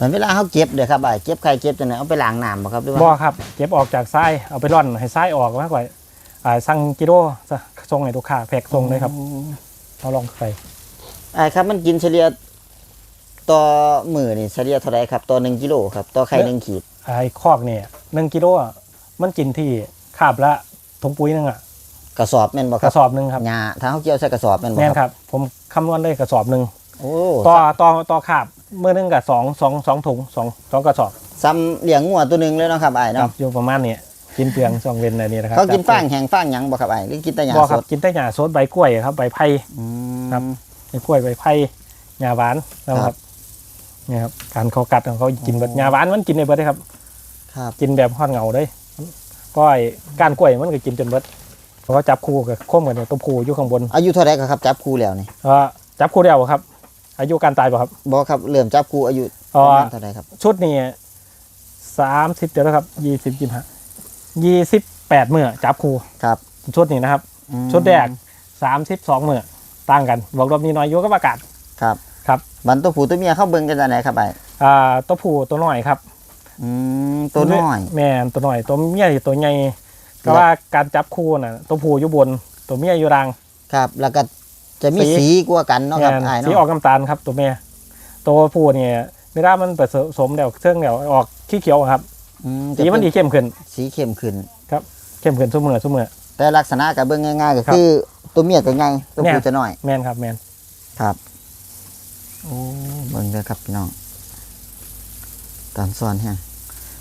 เหมือนเวลาเขาเก็บเด้อครับไอ้เก็บไข่เก็บจังไดเอาไปล้างน้ำบ่ครับหรือบ่ว่าครับ เก็บออกจากไส้เอาไปร่อนให้ไส้ออกมากกว่าอ่าสั่งกิโลซะส่งให้ลูกค้าแพ็คส่งเลยครับเอาลองไปไอ้ครับมันกินเฉลี่ยต่อมื้อนี่เฉลี่ยเท่าไหร่ครับต่อ1กิโลครับต่อไข่หนึ่งขีดไอ้คอกเนี่ยหนึ่งกิโลอะมันกินที่คาบละถุงปุ๋ยหนึงอะกระสอบแม่นบ่คกรับระสอบหนึ่งครับหญ้าถ้าเขาเกี่ยวใส่กระสอบแม่นบ่แม่นครับครับผมคำนวณได้กระสอบหนึ่งโอ้ต่อต่อต่อคาบ เมื่อหนึงกับสองสองสองถุงสองสองกระสอบซ้ำเลี้ยงงัวตัวหนึงเลยเนาะครับไอ้ครัเนาะบอยู่ประมาณเนี้ยกินเปลืองสองเวนอะไรนี่นะครับเขากินฟางแห้งฟางหยังบ่ครับไอ้หรือกินแต่หญ้าบ่คสรับดกินแต่หญ้าสดใบกล้วยครับใบไผ่ อืม ครับ ใบกล้วยใบไผ่หญ้าหวานนะคครัรับบเนี่ยครับการเขากัดของเขากินเบิดหญ้าหวานมันกินในเบิดเลยครับ ครับกินแบบฮอดเหงาเลยก้อยก้านกล้วยมันก็กินจนเบิดเขาก็จับคู่กับข้มกันเนี่ยตัวผู้อยู่ข้างบนอายุเท่าไหร่ครับจับคู่แล้วนี่เอ่อจับคู่เดียวครับ อายุการตายป่ะครับบ่ครับเริ่มจับคู่อายุเอ่ประอมาณเท่าไหร่ครับ ชุดนี้สามสิบเดี๋ยวนะครับยี่สิบยี่ห้ายี่สิบแปดเมื่อจับคู่ครับ ชุดนี้นะครับ อืม ชุดแรกสามสิบสองเมื่อต่างกันบอกรอบนี้น้อยอยู่กับอากาศครับครับบันตัวผู้ตัวเมียเข้าเบิ่งกันจังไดครับไอ้อ่าตัวผู้ตัวน้อยครับอืมตัวน้อย แม่นตัวน้อยตัวเมียอยู่ตัวใหญ่ก็ว่าการจับคู่น่ะตัวผู้อยู่บนตัวเมียอยู่ล่างครับ แล้วก็ จะมีสีสีกว่ากันเนาะครับแม่นไอ้สีเนาะออกน้ำตาลครับ ตัวเมียตัวผู้เนี่ยเวลามันผสมเดี๋ยวเครื่องเดี๋ยวออกขี้เขียวครับอืมสีมันดีเข้มขึ้น สีเข้มขึ้นเข้มขึ้นสุ่มเมื่อสุ่มเมื่อแต่ลักษณะก็เบิ่งง่าย ๆ ก็ครับคือ ตัวเมียก็ใหญ่ตัวแม่ผู้จะน้อย แม่นครับ แม่นครับโอ้เบิ่งเด้อครับพี่น้องตามซ้อนแฮง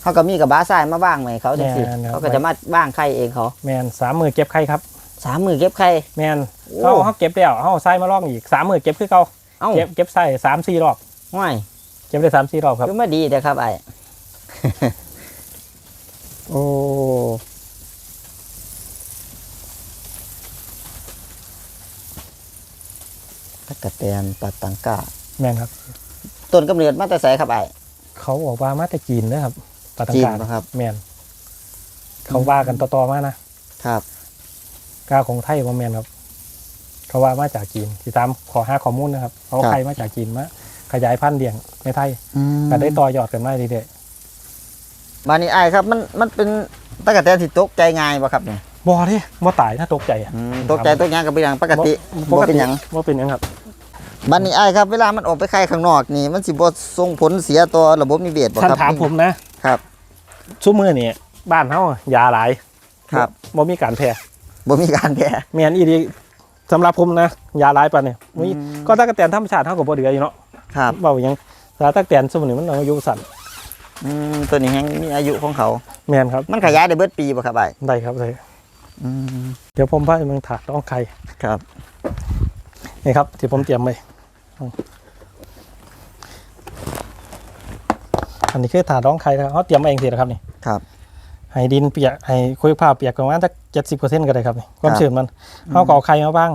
เขาก็มีกับบ้าทรายมาบ้างไหมเขาจังซี่แม่นครับเขาก็จะมาบ้างไข่เองเขา แม่นสามมือเก็บไข่ครับ สามมือเก็บไข่ แม่นโอ้ เขาเขาเก็บแล้วเขาเอาไส้มาลองอีกสามมือเก็บคือเขาเอ้าเก็บเก็บไส้สามสี่รอบห้วยเก็บได้สามสี่รอบครับ คือมาดีแต่ครับไอ้ โอ้ตะกะแตนปลาตังกาแม่นครับ ต้นกำเนิดมาแต่ไสครับไอ้ เขาบอกว่ามาแต่จีนนะครับปาตังจีนกาปะครับ แม่นเขาว่ากันต่อๆมานะครับ กาของไทยว่าแม่นครับ เขาว่ามาจากจีนที่ตามขอห้าข้อมูลนะครับเขาครับไทยมาจากจีนมาขยายพันธุ์เลี้ยงในไทยอืมก็ได้ต่อยอดกันมาเรื่อยบานนี้ไอ้ครับมันมันเป็นตะกะแตนที่ตกใจง่ายปะครับเนี่ยๆบ่ที่บ่ตายถ้าตกใจอะ อืมตกใจตกหยังกับเป็นอย่างปกติปกบ่เป็ตินหยังบ่เป็นหยังครับบานนี้ไอ้ครับเวลามันออกไปไข่ข้างนอกนี่มันสิบ่ส่งผลเสียต่อระบบนิเวศบ่ท่านครับ ถามผมนะครับชั่วมือนี่บ้านเฮายาหลายครับ บ่มีการแพ้ บ่มีการแพ้แม่นอีดีสำหรับผมนะยาหลายปานนี่มีอืมก็ตะกะแตนธรรมชาติเฮาก็บ่เดืออยู่เนาะครับเว้าหยังแต่ตะกะแตนสมุนมันอายุสั้นอืมตัวนี้แฮงมีอายุของเขาแม่นครับ มันขยายได้เบิดปีบ่ครับไอ้ได้ครับเลยอืมเดี๋ยวผมพาไปเมืองถาดต้องไข่ครับนี่ครับที่ผมเตรียมไว้อันนี้คือถาดร้องไข่นะครับเขาเตรียมมาเองสินะครับนี่ครับให้ดินเปียกให้คุยผ้าเปียกประมาณสัก เจ็ดสิบเปอร์เซ็นต์ก็ได้ครับนี่ความครับชื้นมันเขาก็เอาไข่มาบ้าง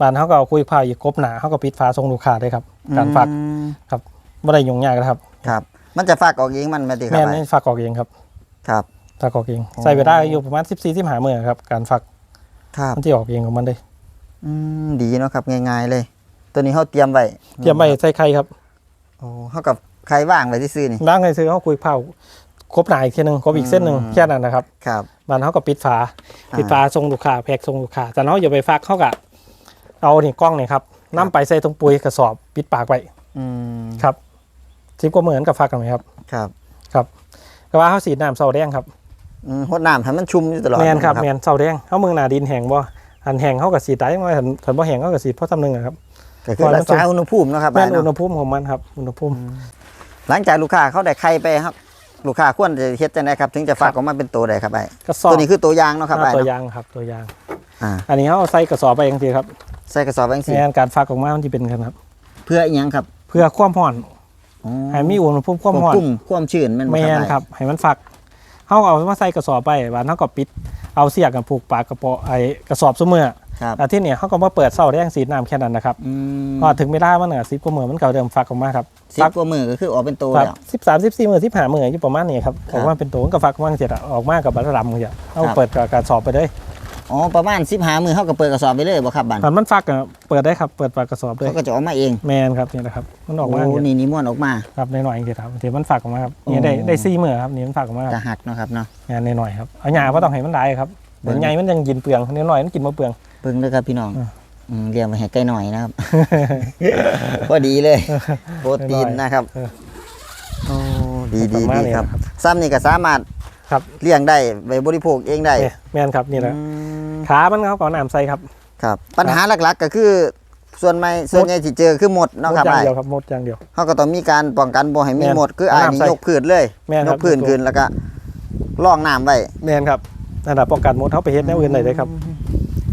บานเขาก็เอาคุยผ้าอีกกบหนาเขาก็ปิดฝาทรงลูกค้าได้ครับ การฝากอืมไม่ได้ยุ่งยากนะครับครับ มันจะฝากออกเองมันแม่ติครัแม่บนไอ้ให้ฝากออกเองครับครับฝากออกเองอ๋อใส่เวลาอยู่ประมาณสิบสี่สิบห้ามื่อครับ การฝากครับมันที่ออกเองของมันเลยอืมดีเนาะครับง่ายๆเลย ตัวนี้เขาเตรียมไว้เตรียมไว้ใส่ไข่ครับโอ้เขากับใครว่างไว้ที่ซื้อนี่ล้างให้ซื้อเขาคุยผ้า ครบหนาอีกทีหนึ่งครบอีกเส้นหนึ่งอืมแค่นั้นนะครับครับบ้านเขาก็ปิดฝาอ่าปิดฝาส่งลูกค้าแพ็กส่งลูกค้าแต่เขาอย่าไปฟักเขากะเอานี่กล้องนี่ครับนํไปใส่ตรงปุ๋ยกระสอบปิดปากไว้อืมครับสิบกว่าเหมือนกับฟักกันไหมครับ ครับครับก็ว่าเขาสีดน้ำเสาแดงครับอืมหดน้ำให้มันชุ่มอยู่ตลอดแมนครับะแมนเสาแดงเขาเมืองหนาดินแห้งบ่อันแห้งเขากับสีได้ยังไงถันถันบ่แห้งเขากับสีเพราะทำหนึ่งอะครับก็คือรักษาอุณหภูมิเนาะครับแม่นไอ้อุณหเนาะภูมิของมันครับ อุณหภูมิ หลังจากลูกค้าเขาได้ไข่ไปครับ ลูกค้าควรจะเฮ็ดจังไดครับ ถึงจะฝากออกมาเป็นตัวใดครับไอ้กระสอบตัวนี้คือตัวอย่างเนาะครับอ่าไอ้ตัวเนาะอยางครับตัวอยางอ่าอันนี้เขาเอาใส่กระสอบไปเองทีครับใส่กระสอบแบงค์สีแมนการฟักออกมามันจะเป็นกันครับ เพื่ออีหยังครับ เพื่อความร้อนอ๋อให้มีอุณหภูมิคคววามบร้อนคุมความชื้นแมันแมนครับให้มันฝักเขาเอามาใส่กระสอบไปบานเขาก็ปิด เอาเสียกกันผูกปากกระเปาะไอ้กระสอบเสมอ ครับอาที่เนี่ยเขาก็มาเปิดเสาแดงสีน้ำแค่นั้นนะครับอืมพอถึงเวลามันอะสิบกว่ามือมันก็เริ่มฝักออกมาครับสิบกว่ามือก็คือออกเป็นตัวครับแล้วสิบสามสิบสี่มือสิบห้ามืออยู่ประมาณนี้ครับครัอบอกมาเป็นตัวมันก็ฝักออกมาเสร็จอะออกมากับบัตรดำอย่างเงี้ยเอาเปิดกับกระสอบไปเลยอ๋อประมาณ15มื้อเฮาก็เปิดกระสอบไปเลยบ่ครับบัดคันมันฟักอะเปิดได้ครับเปิดปากกระสอบด้วยเขาก็จะออกมาเองแมนครับนี่แหละครับมันออกมาโอ้อย่างนี่นี่ม้วนออกมาครับในหน่อยๆจริงๆครับที่มันฝักออกมาครับนี่โอ้ได้ได้ซี่มือครับนี่มันฝักออกมาครับจะหักเนาะครับเนาะงานในหน่อยๆครับเอาหญ้าก็ต้องให้มันได้ครับเบิ่เดี๋ยงวใหญ่มันยังกินเปลืองในหน่อยมันกินมาเปลือง เบิ่งเด้อครับพี่น้องอ่าอืมเลี้ยงไว้ให้ไก่หน่อยนะครับ พอดีเลย โปรตีนนะครับเออโอ้ดีดีประมาณดีนี้ครับนะครับ ซ้ำนี่ก็สามารถครับเลี้ยงได้ไว้บริโภคเองได้เนี่ยแมนครับนี่แหละอืมขามันเขาก่อนน้ำใส่ครับครับ ปัญหาหลักๆ ก็คือ ส่วนไม่ส่วนใหญ่ที่เจอคือหมดมเนาะดครับอย่างไอ้เดียวครับมดอย่างเดียว เขาก็ต้องมีการป้องกันบ่ให้มีแม่นหมดคือไอ้ายนี่น้ำใส่ยกพืชเลยแม่นยครับ กพื้นขึ้นแล้วก็ล่องน้ำไว้แมนครับนั่นแหละป้องกันมดเขาไปเฮ็ดแนวอื่นได้เลยครับ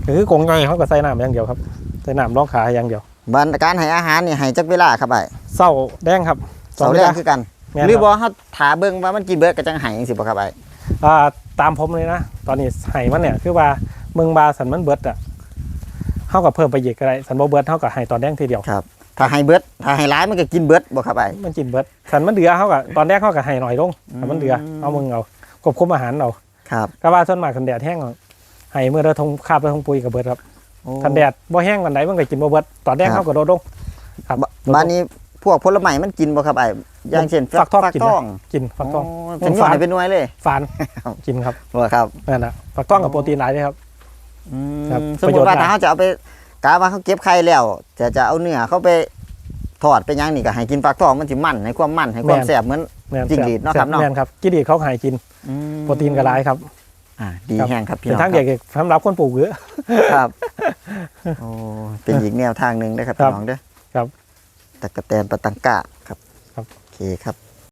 คือกงไงเขาก็ใส่น้ำอย่างเดียวครับใส่น้ำรองขาอย่างเดียวบันการให้อาหารนี่ให้จักเวลาครับไอ้เศร้าแดงครับเสาแรกคือกันแม่นหรือครับบ่เฮาถาเบิ่งว่ามันกินเบิดก็จังให้จังซี่บ่ครับไอ้อ่าตามผมเลยนะตอนนี้ไห้มันเนี่ยคือว่าเมืองบาสันมันเบิดอะเท่ากับเพิ่มไปอีกอะไรสันบ่เบิดเท่ากับไห้ตอนแรกทีเดียวครับถ้าให้เบิดถ้าให้หลายมันก็กินเบิดบ่ครับไอ้มันกินเบิดสันมันเดือเท่ากับตอนแรกเท่ากับไห้หน่อยลงแต่มันเดืออืมเอามึงเอาควบคุมอาหารเอาครับก็ว่าส่วนมากคันแดดแห้ง เอาไห้เมื่อเราทงคาบเราทงปุยกับเบิดครับโอ้คันแดดบ่แห้งวันไหนมันก็กินบ่เบิดตอนแรกครับเท่ากับโดดลงครับบบ้านนี้พวกผลไม้มันกินบ่ครับไอ้อย่างเช่นฟักทองฟักกินทนะองกินฟักทองโเป็นหน่วยเป็นหน่วยเลยฟานครับกินครับบ่ครับนั่นแหละฟักทองกับโปรตีนหลายเลยครับอืมครับสมมุติว่าประโยชน์หลายถ้าเขาจะเอาไปกาว่าเขาเก็บไข่แล้วจะจะเอาเนื้อเขาไปทอดไปย่างนี่ก็ให้กินฟักทองมันสิมันให้ความมันให้ความแซ่บเหมือนแม่นจิ้งหรีดเนาะครับเนาะแม่นครับจิ้งหรีดเขาไห้กินอืมโปรตีนก็หลายครับ อ่าดีครับแห้งครับพี่เป็นน้องทางคเด็รับกสำหรับคนปลูกเยอะครับโอ้เป็นอีกแนวทางหนึ่งนะครับครัพี่บน้องเด้อครับตะกะแตนปะตังกะครับครับโอเคครับ